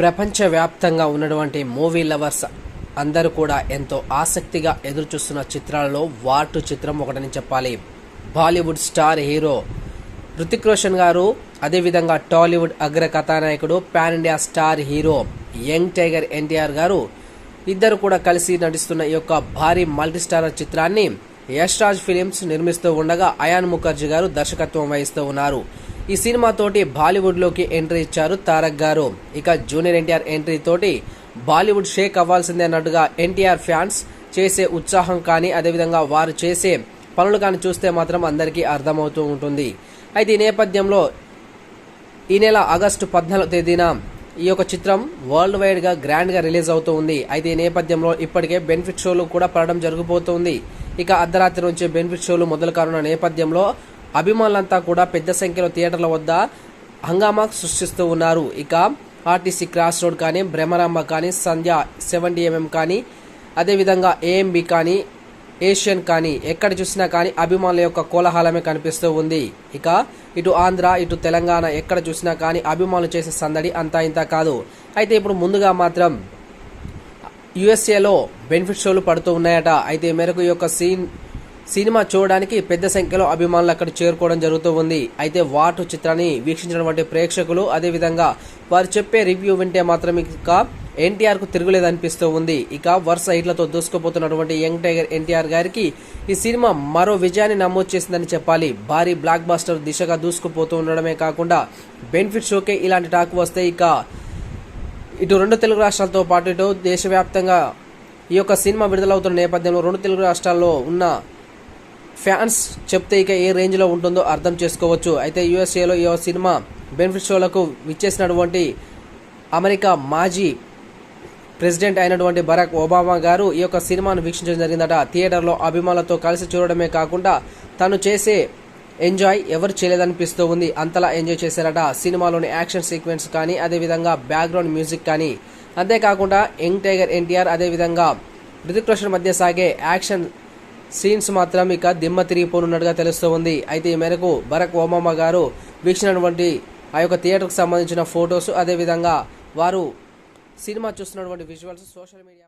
ప్రపంచవ్యాప్తంగా ఉన్నటువంటి movie lovers అందరూ కూడా ఎంతో ఆసక్తిగా ఎదురుచూస్తున్న చిత్రాలలో వాటు చిత్రం ఒకటని చెప్పాలి. Bollywood star hero Hrithik Roshan గారు అదేవిధంగా టాలీవుడ్ అగ్ర కథానాయకుడు pan India star hero young tiger NTR గారు ఇద్దరు కూడా కలిసి నటిస్తున్న ఈ యొక్క భారీ మల్టీస్టార్ చిత్రాన్ని యష్ రాజ్ ఫిలిమ్స్ నిర్మిస్తూ ఉండగా అయాన్ ముఖర్జీ గారు దర్శకత్వం వహిస్తూ ఉన్నారు. ఈ సినిమాతోటి బాలీవుడ్లోకి బాలీవుడ్లోకి ఎంట్రీ ఇచ్చారు తారక్ గారు. ఇక జూనియర్ ఎన్టీఆర్ ఎంట్రీ తోటి బాలీవుడ్ షేక్ అవ్వాల్సిందే అన్నట్టుగా ఎన్టీఆర్ ఫ్యాన్స్ చేసే ఉత్సాహం కానీ అదేవిధంగా వారు చేసే పనులు కానీ చూస్తే మాత్రం అందరికీ అర్థమవుతూ ఉంటుంది. అయితే ఈ నేపథ్యంలో ఈ నెల ఆగస్టు పద్నాలుగు తేదీన ఈ యొక్క చిత్రం వరల్డ్ వైడ్గా గ్రాండ్గా రిలీజ్ అవుతూ ఉంది. అయితే ఈ నేపథ్యంలో ఇప్పటికే బెనిఫిట్ షోలు కూడా పడడం జరిగిపోతుంది ఇక అర్ధరాత్రి నుంచి బెనిఫిట్ షోలు మొదలు కానున్న నేపథ్యంలో అభిమానులంతా కూడా పెద్ద సంఖ్యలో థియేటర్ల వద్ద హంగామా సృష్టిస్తూ ఉన్నారు. ఇక ఆర్టీసీ క్రాస్ రోడ్ కానీ భ్రమరాంబ కానీ సంధ్య సెవెంటీ ఎంఎం కానీ అదేవిధంగా ఏఎంబి కానీ ఏషియన్ కానీ ఎక్కడ చూసినా కానీ అభిమానుల యొక్క కోలాహలమే కనిపిస్తూ ఉంది. ఇక ఇటు ఆంధ్ర ఇటు తెలంగాణ ఎక్కడ చూసినా కానీ అభిమానులు చేసే సందడి అంతా ఇంత కాదు. అయితే ఇప్పుడు ముందుగా మాత్రం యుఎస్ఏలో బెనిఫిట్ షోలు పడుతూ ఉన్నాయట. అయితే మేరకు ఈ యొక్క సీన్ సినిమా చూడడానికి పెద్ద సంఖ్యలో అభిమానులు అక్కడ చేరుకోవడం జరుగుతూ ఉంది. అయితే వాటు చిత్రాన్ని వీక్షించినటువంటి ప్రేక్షకులు అదేవిధంగా వారు చెప్పే రివ్యూ వింటే మాత్రం ఇక ఎన్టీఆర్కు ఉంది. ఇక వరుస హిట్లతో దూసుకుపోతున్నటువంటి యంగ్ టైగర్ ఎన్టీఆర్ గారికి ఈ సినిమా మరో విజయాన్ని నమోదు చేసిందని చెప్పాలి. భారీ బ్లాక్ బాస్టర్ దిశగా దూసుకుపోతూ ఉండడమే కాకుండా బెనిఫిట్ షోకే ఇలాంటి టాక్ వస్తే ఇక ఇటు రెండు తెలుగు రాష్ట్రాలతో పాటు ఇటు దేశవ్యాప్తంగా ఈ యొక్క సినిమా విడుదలవుతున్న నేపథ్యంలో రెండు తెలుగు రాష్ట్రాల్లో ఉన్న ఫ్యాన్స్ చెప్తే ఇక ఏ రేంజ్లో ఉంటుందో అర్థం చేసుకోవచ్చు. అయితే యుఎస్ఏలో ఈ సినిమా బెనిఫిట్ షోలకు విచ్చేసినటువంటి అమెరికా మాజీ ప్రెసిడెంట్ అయినటువంటి బరాక్ ఒబామా గారు ఈ యొక్క సినిమాను వీక్షించడం జరిగిందట. థియేటర్లో అభిమానులతో కలిసి చూడడమే కాకుండా తను చేసే ఎంజాయ్ ఎవరు చేయలేదనిపిస్తూ ఉంది. అంతలా ఎంజాయ్ చేశారట. సినిమాలోని యాక్షన్ సీక్వెన్స్ కానీ అదేవిధంగా బ్యాక్గ్రౌండ్ మ్యూజిక్ కానీ. అంతేకాకుండా యంగ్ టైగర్ ఎన్టీఆర్ అదేవిధంగా హృతిక్ రోషన్ మధ్య సాగే యాక్షన్ సీన్స్ మాత్రం ఇక దిమ్మ తిరిగిపోనున్నట్టుగా తెలుస్తూ ఉంది అయితే ఈ మేరకు బరక్ ఓమామ గారు వీక్షించినటువంటి ఆ యొక్క థియేటర్కి సంబంధించిన ఫొటోస్ అదేవిధంగా వారు సినిమా చూస్తున్నటువంటి విజువల్స్ సోషల్ మీడియా